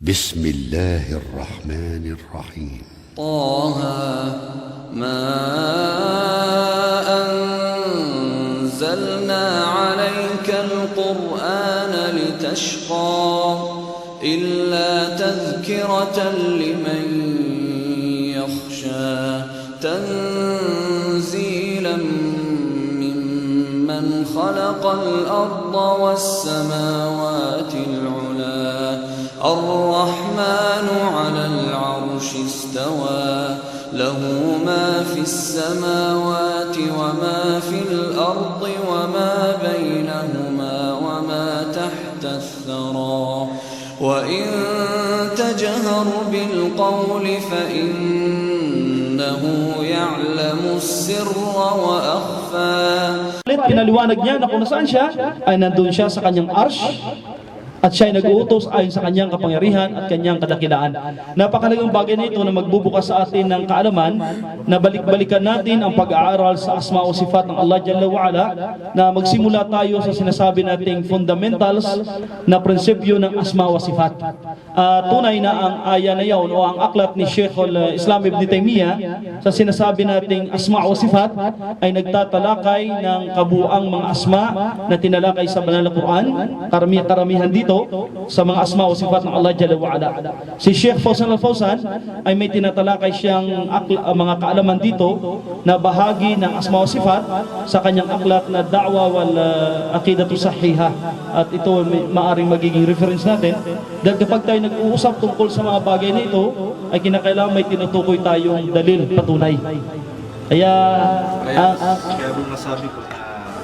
بسم الله الرحمن الرحيم. طه ما أنزلنا عليك القرآن لتشقى إلا تذكرة لمن يخشى تنزيلا ممن خلق الأرض والسماوات العلا الرحمن على العرش استوى. له ما في السماوات وما في الأرض وما بينهما وما تحت الثرى. وإن تجهر بالقول فإنه يعلم السر وأخفى. Pinaliwanag niya na kung nasaan siya, ay nandun siya at siya ay nag-uutos ayon sa kanyang kapangyarihan at kanyang kadakilaan. Napakalagang bagay na ito na magbubukas sa atin ng kaalaman na balik-balikan natin ang pag-aaral sa asma o sifat ng Allah Jalla wa'ala na magsimula tayo sa sinasabi nating fundamentals na prinsipyo ng asma o sifat. Ah, tunay na ang aya na yaon o ang aklat ni Sheikh Islam Ibn Taymiyyah sa sinasabi nating asma o sifat ay nagtatalakay ng kabuang mga asma na tinalakay sa banal na Quran. Karami karamihan dito sa mga asma o sifat ng Allah Jalla wa Ala. Si Sheikh Fawzan Al-Fawzan ay may tinatalakay siyang akla, ah, mga kaalaman dito na bahagi ng asma o sifat sa kanyang aklat na da'wa wal uh, aqidatu sahiha. At ito may maaring magiging reference natin dahil kapag tayo nag-uusap tungkol sa mga bagay na ito ay kinakailangan may tinutukoy tayong dalil patunay. Kaya Kaya, ang- ang- kaya nung nasabi ko na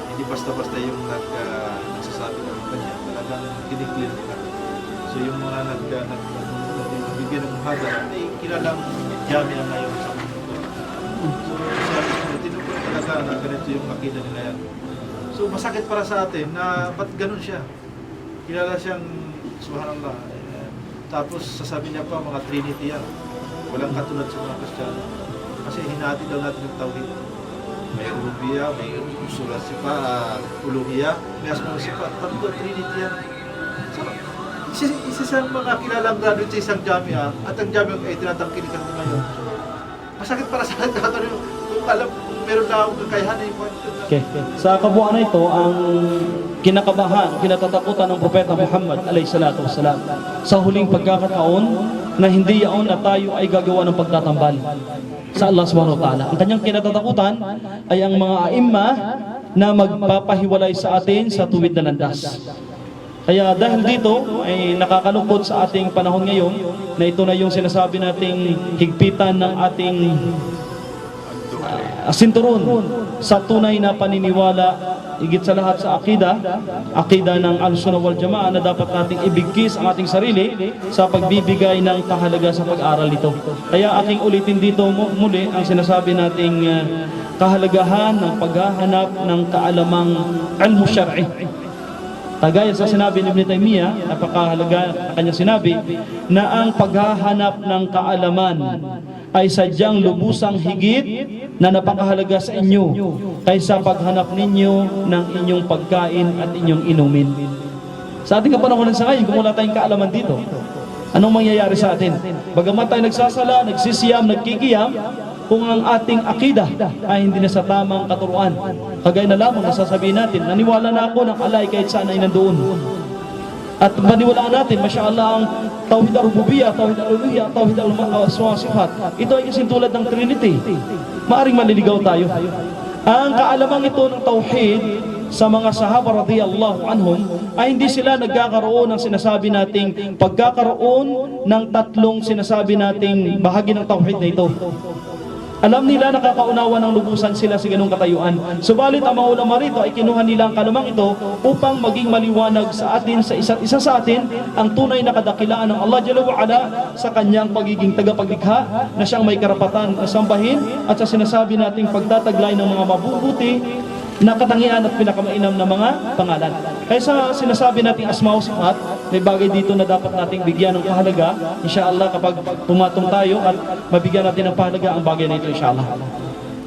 hindi basta-basta yung nag, ah, nila. So yung mga nag, uh, nag, nagbibigyan ng muhadara, ay kilalang jami na ngayon sa mundo. So sabi ko, tinukoy talaga na ganito yung makita nila yan. So masakit para sa atin na ba't ganun siya? Kilala siyang, subhanallah, eh, tapos sasabi niya pa mga Trinity yan. Walang katulad sa mga Kristiyano. Kasi hinati daw natin yung tawhid. May ulubiya, may usulat sipa, uh, uluhiya, may asma sipa. Tatlo, Trinity yan. Isa, isa sa mga kilalang graduate sa isang jamia at ang jamia ay tinatangkilikan ko ngayon. Masakit para sa akin kung alam, kung meron na akong kakayahan ay point ko na. Okay. Sa kabuuan na ito, ang kinakabahan, kinatatakutan ng Propeta Muhammad alayhi salatu wasalam sa huling pagkakataon na hindi yaon na tayo ay gagawa ng pagtatambal sa Allah subhanahu wa ta'ala. Ang kanyang kinatatakutan ay ang mga aimma na magpapahiwalay sa atin sa tuwid na landas. Kaya dahil dito ay nakakalungkot sa ating panahon ngayon na ito na yung sinasabi nating higpitan ng ating uh, sinturon sa tunay na paniniwala higit sa lahat sa akida, akida ng al-sunnah wal jamaa na dapat nating ibigkis ang ating sarili sa pagbibigay ng kahalaga sa pag-aral nito. Kaya aking ulitin dito mu- muli ang sinasabi nating uh, kahalagahan ng paghahanap ng kaalamang ilmu syar'i. Kagaya sa sinabi ni Ibn Taymiyyah, napakahalaga na kanyang sinabi, na ang paghahanap ng kaalaman ay sadyang lubusang higit na napakahalaga sa inyo kaysa paghanap ninyo ng inyong pagkain at inyong inumin. Sa ating kapanahonan sa ngayon, kung wala tayong kaalaman dito, anong mangyayari sa atin? Bagamat tayo nagsasala, nagsisiyam, nagkikiyam, kung ang ating akida ay hindi na sa tamang katuruan. Kagaya na lamang nasasabihin natin, naniwala na ako ng alay kahit saan ay nandoon. At maniwalaan natin, masya Allah, ang Tawhid al-Rububiyya, Tawhid al-Uluhiyya, Tawhid al-Sifat. Ito ay kasing tulad ng Trinity. Maaring maliligaw tayo. Ang kaalamang ito ng Tawhid sa mga sahaba radiyallahu anhum ay hindi sila nagkakaroon ng sinasabi nating pagkakaroon ng tatlong sinasabi nating bahagi ng Tawhid na ito. Alam nila nakakaunawa ng lubusan sila sa ganung katayuan. Subalit ang mga ulama rito ay kinuha nila ang kalamang ito upang maging maliwanag sa atin, sa isa't isa sa atin, ang tunay na kadakilaan ng Allah Jalla wa'ala sa kanyang pagiging tagapaglikha na siyang may karapatan na sambahin at sa sinasabi nating pagtataglay ng mga mabubuti na katangian at pinakamainam na mga pangalan. Kaya sa sinasabi nating asma o sifat, may bagay dito na dapat nating bigyan ng kahalaga, inshallah kapag tumatong tayo at mabigyan natin ng pahalaga ang bagay na ito, inshallah.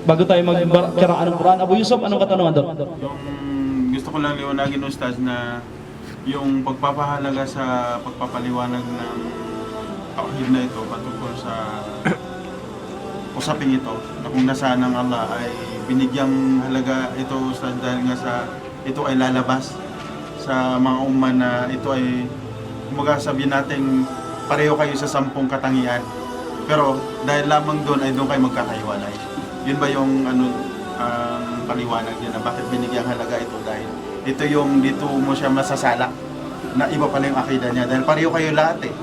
Bago tayo magkaraan ng Quran, Abu Yusuf, anong katanungan doon? Gusto ko lang liwanagin, Ustaz, na yung pagpapahalaga sa pagpapaliwanag ng tauhid na ito patungkol sa usaping ito na kung nasaan ng Allah ay binigyang halaga ito sa dahil nga sa ito ay lalabas sa mga umma na ito ay kumaga sabihin natin pareho kayo sa sampung katangian. Pero dahil lamang doon ay doon kayo magkakaiwalay. Yun ba yung ano ang paliwanag niya na bakit binigyang halaga ito? Dahil ito yung dito mo siya masasala na iba pala yung akida niya. Dahil pareho kayo lahat eh.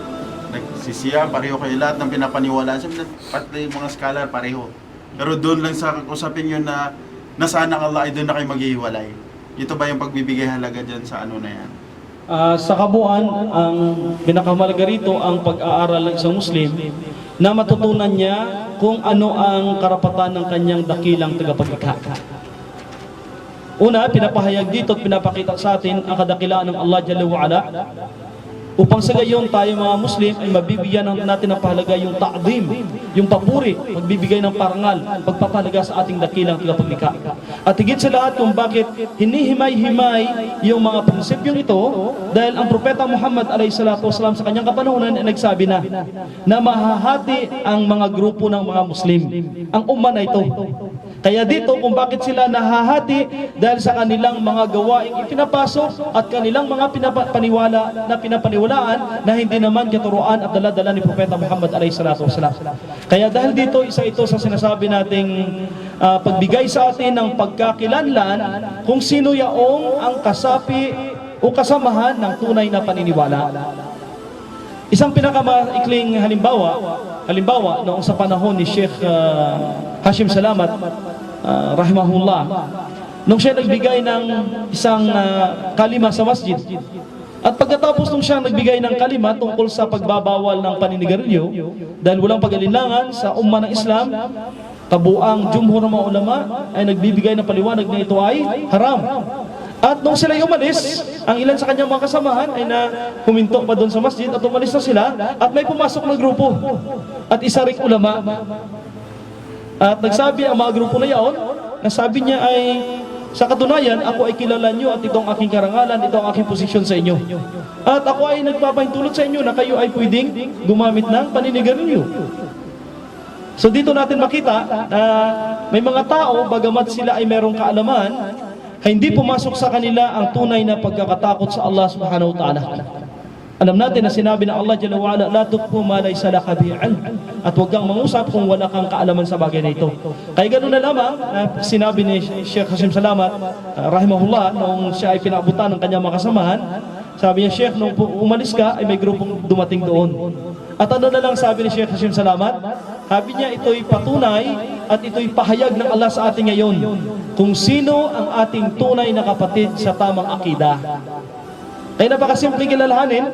Nagsisiya, pareho kayo lahat ng pinapaniwalaan. Siyempre, pati mga scholar, pareho. Pero doon lang sa usapin yun na nasaan ang Allah ay doon na kayo maghihiwalay. Ito ba yung pagbibigay halaga dyan sa ano na yan? Ah, sa kabuuan, ang pinakamalaga rito ang pag-aaral ng isang Muslim na matutunan niya kung ano ang karapatan ng kanyang dakilang tagapaglikha. Una, pinapahayag dito at pinapakita sa atin ang kadakilaan ng Allah Jalla wa'ala upang sa gayon tayo mga Muslim ay mabibigyan natin ng pahalaga yung ta'zim, yung papuri, magbibigay ng parangal, pagpapahalaga sa ating dakilang tagapaglikha. At higit sa lahat kung bakit hinihimay-himay yung mga prinsipyong ito dahil ang propeta Muhammad alayhi salatu wasalam sa kanyang kapanahonan ay nagsabi na na mahahati ang mga grupo ng mga Muslim. Ang umma na ito. Kaya dito kung bakit sila nahahati dahil sa kanilang mga gawaing ipinapasok at kanilang mga pinapaniwala na pinapaniwalaan na hindi naman katuruan at dala-dala ni Propeta Muhammad alayhi salatu wasalam. Kaya dahil dito isa ito sa sinasabi nating ah, pagbigay sa atin ng pagkakilanlan kung sino yaong ang kasapi o kasamahan ng tunay na paniniwala. Isang pinakamaikling halimbawa, halimbawa noong sa panahon ni Sheikh ah, Hashim Salamat, ah, rahimahullah, nung siya nagbigay ng isang ah, kalima sa masjid, at pagkatapos nung siya nagbigay ng kalima tungkol sa pagbabawal ng paninigarilyo, dahil walang pag-alinlangan sa umma ng Islam, kabuang jumhur ng mga ulama ay nagbibigay ng paliwanag na ito ay haram. At nung sila umalis, ang ilan sa kanyang mga kasamahan ay na huminto pa doon sa masjid at umalis na sila at may pumasok na grupo. At isa ring ulama. At nagsabi ang mga grupo na yaon, nasabi niya ay sa katunayan, ako ay kilala niyo at ito ang aking karangalan, ito ang aking posisyon sa inyo. At ako ay nagpapahintulot sa inyo na kayo ay pwedeng gumamit ng paninigarilyo. So dito natin makita na may mga tao, bagamat sila ay merong kaalaman, ay hindi pumasok sa kanila ang tunay na pagkakatakot sa Allah subhanahu wa ta'ala. Alam natin na sinabi ng Allah Jalla wa'ala, La tukpo ma laysa laka bi'an. At huwag kang mangusap kung wala kang kaalaman sa bagay na ito. Kaya ganoon na lamang, na sinabi ni Sheikh Hashim Salamat, uh, rahimahullah, nung siya ay pinabutan ng kanyang mga kasamahan, sabi niya, Sheikh, nung umalis ka, ay may grupong dumating doon. At ano na lang sabi ni Sheikh Hashim Salamat? Sabi niya, ito'y patunay at ito'y pahayag ng Allah sa ating ngayon kung sino ang ating tunay na kapatid sa tamang akida. Kaya napakasimple kilalahanin,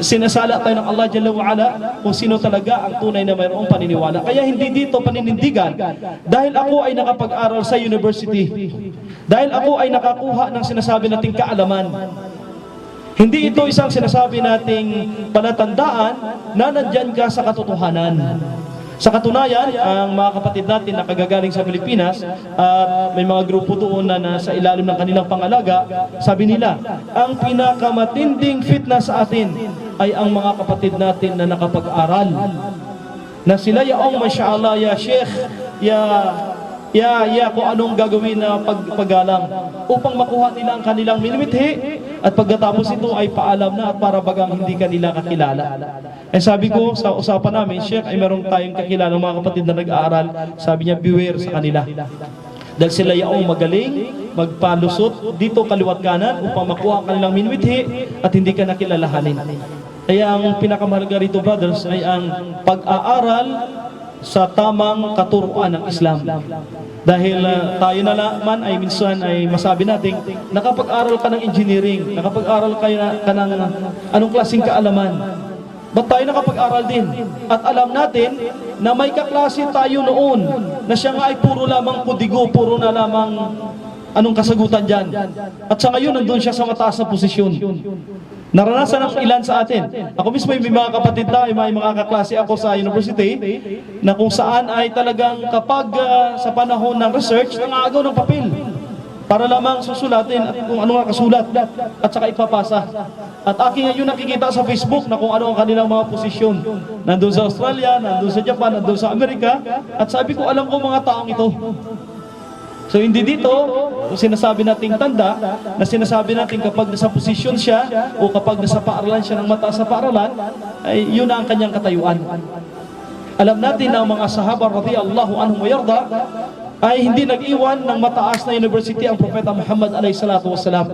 sinasala tayo ng Allah Jalla wa'ala kung sino talaga ang tunay na mayroong paniniwala. Kaya hindi dito paninindigan dahil ako ay nakapag-aral sa university. Dahil ako ay nakakuha ng sinasabi nating kaalaman. Hindi ito isang sinasabi nating palatandaan na nandyan ka sa katotohanan. Sa katunayan, ang mga kapatid natin na kagagaling sa Pilipinas at may mga grupo doon na nasa ilalim ng kanilang pangalaga, sabi nila, ang pinakamatinding fitness sa atin ay ang mga kapatid natin na nakapag-aral. Na sila yaong masyaallah ya sheikh, ya ya ya kung anong gagawin na pag, paggalang upang makuha nila ang kanilang minimithi at pagkatapos ito ay paalam na at para bagang hindi kanila kakilala. Eh sabi ko sa usapan namin, Sheikh, ay meron tayong kakilala ng mga kapatid na nag-aaral. Sabi niya, beware sa kanila. Dahil sila yaong magaling, magpalusot dito kaliwat kanan upang makuha ang kanilang minimithi at hindi ka nakilalahanin. Kaya ang pinakamahalaga rito, brothers, ay ang pag-aaral sa tamang katuruan ng Islam. Dahil uh, tayo na naman ay minsan ay masabi natin, nakapag-aral ka ng engineering, nakapag-aral ka, na, ka ng anong klaseng kaalaman. Ba't tayo nakapag-aral din? At alam natin na may kaklase tayo noon na siya nga ay puro lamang kudigo, puro na lamang anong kasagutan dyan. At sa ngayon, nandun siya sa mataas na posisyon. Naranasan ng ilan sa atin. Ako mismo may mga kapatid tayo, may mga kaklase ako sa university na kung saan ay talagang kapag ah, sa panahon ng research, nangagaw ng papel. para lamang susulatin at kung ano nga kasulat at saka ipapasa. At aking ngayon nakikita sa Facebook na kung ano ang kanilang mga posisyon. Nandun sa Australia, nandun sa Japan, nandun sa Amerika. At sabi ko, alam ko mga taong ito. So hindi dito sinasabi nating tanda na sinasabi natin kapag nasa posisyon siya o kapag nasa paaralan siya ng mataas sa paaralan ay yun na ang kanyang katayuan. Alam natin na ang mga sahaba radhiyallahu anhum wa yarda ay hindi nag-iwan ng mataas na university ang propeta Muhammad alayhi salatu wasalam.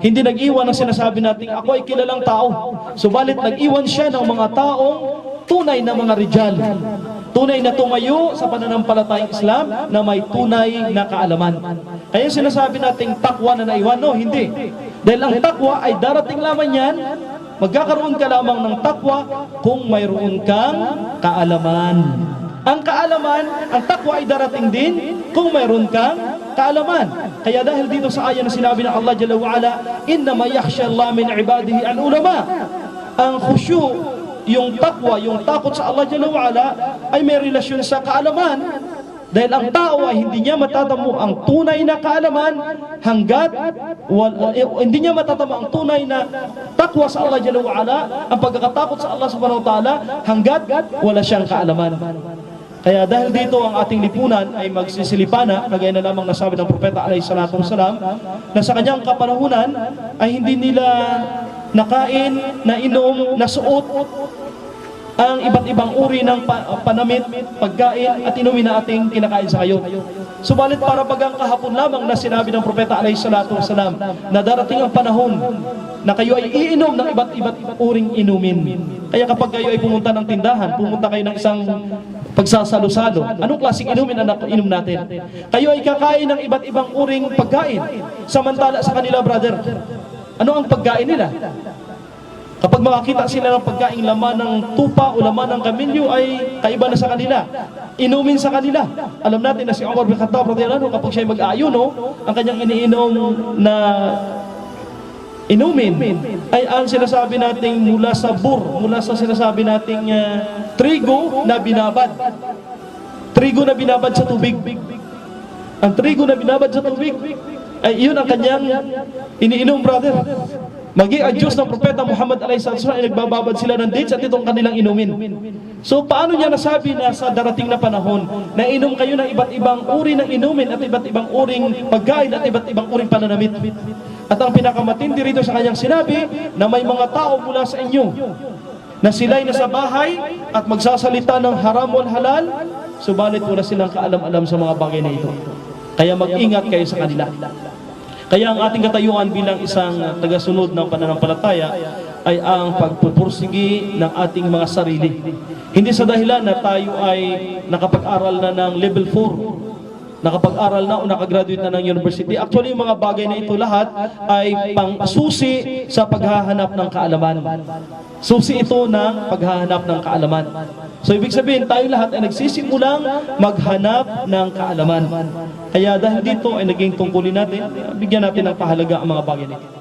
Hindi nag-iwan ng sinasabi nating ako ay kilalang tao. Subalit nag-iwan siya ng mga taong tunay na mga rijal. Tunay na tumayo sa pananampalatayang Islam na may tunay na kaalaman. Kaya sinasabi nating takwa na naiwan, no, hindi. Dahil ang takwa ay darating lamang yan, magkakaroon ka lamang ng takwa kung mayroon kang kaalaman. Ang kaalaman, ang takwa ay darating din kung mayroon kang kaalaman. Kaya dahil dito sa aya na sinabi ng Allah Jalla wa'ala, Inna ma yakhsha Allah min ibadihi al-ulama. Ang khusyu, yung takwa, yung takot sa Allah Jalla wa'ala, ay may relasyon sa kaalaman. Dahil ang tao ay hindi niya matatamo ang tunay na kaalaman hanggat wal, eh, hindi niya matatamo ang tunay na takwa sa Allah Jalla wa'ala, ang pagkakatakot sa Allah subhanahu wa ta'ala hanggat wala siyang kaalaman. Kaya dahil dito ang ating lipunan ay magsisilipana, kagaya na lamang nasabi ng Propeta alayhi salatu wasalam, na sa kanyang kapanahunan ay hindi nila nakain, nainom, nasuot ang iba't ibang uri ng pa- panamit, pagkain at inumin na ating kinakain sa kayo. Subalit para bagang kahapon lamang na sinabi ng Propeta alayhi salatu wasalam na darating ang panahon na kayo ay iinom ng iba't iba't uring inumin. Kaya kapag kayo ay pumunta ng tindahan, pumunta kayo ng isang pagsasalo-salo, anong klaseng inumin ang inom natin? Kayo ay kakain ng iba't ibang uring pagkain. Samantala sa kanila, brother, ano ang pagkain nila? Kapag makakita sila ng pagkaing laman ng tupa o laman ng kamilyo ay kaiba na sa kanila. Inumin sa kanila. Alam natin na si Umar bin Khattab radhiyallahu anhu kapag siya ay mag-aayuno, ang kanyang iniinom na inumin ay ang sinasabi nating mula sa bur, mula sa sinasabi nating ah, trigo na binabad. Trigo na binabad sa tubig. Ang trigo na binabad sa tubig ay iyon ang kanyang iniinom, brother. Magi ang Diyos ng Propeta Muhammad wasallam ay nagbababad sila ng dates at itong kanilang inumin. So paano niya nasabi na sa darating na panahon na inom kayo ng iba't ibang uri ng inumin at iba't ibang uring pagkain at iba't ibang uring pananamit? At ang pinakamatindi rito sa kanyang sinabi na may mga tao mula sa inyo na sila'y nasa bahay at magsasalita ng haram wal halal, subalit wala silang kaalam-alam sa mga bagay na ito. Kaya mag-ingat kayo sa kanila. Kaya ang ating katayuan bilang isang tagasunod ng pananampalataya ay ang pagpupursigi ng ating mga sarili. Hindi sa dahilan na tayo ay nakapag-aral na ng level 4, nakapag-aral na o nakagraduate na ng university. Actually, yung mga bagay na ito lahat ay pang-susi sa paghahanap ng kaalaman. Susi ito ng paghahanap ng kaalaman. So ibig sabihin, tayo lahat ay nagsisimulang maghanap ng kaalaman. Kaya dahil dito ay naging tungkulin natin, bigyan natin ng pahalaga ang mga bagay na ito.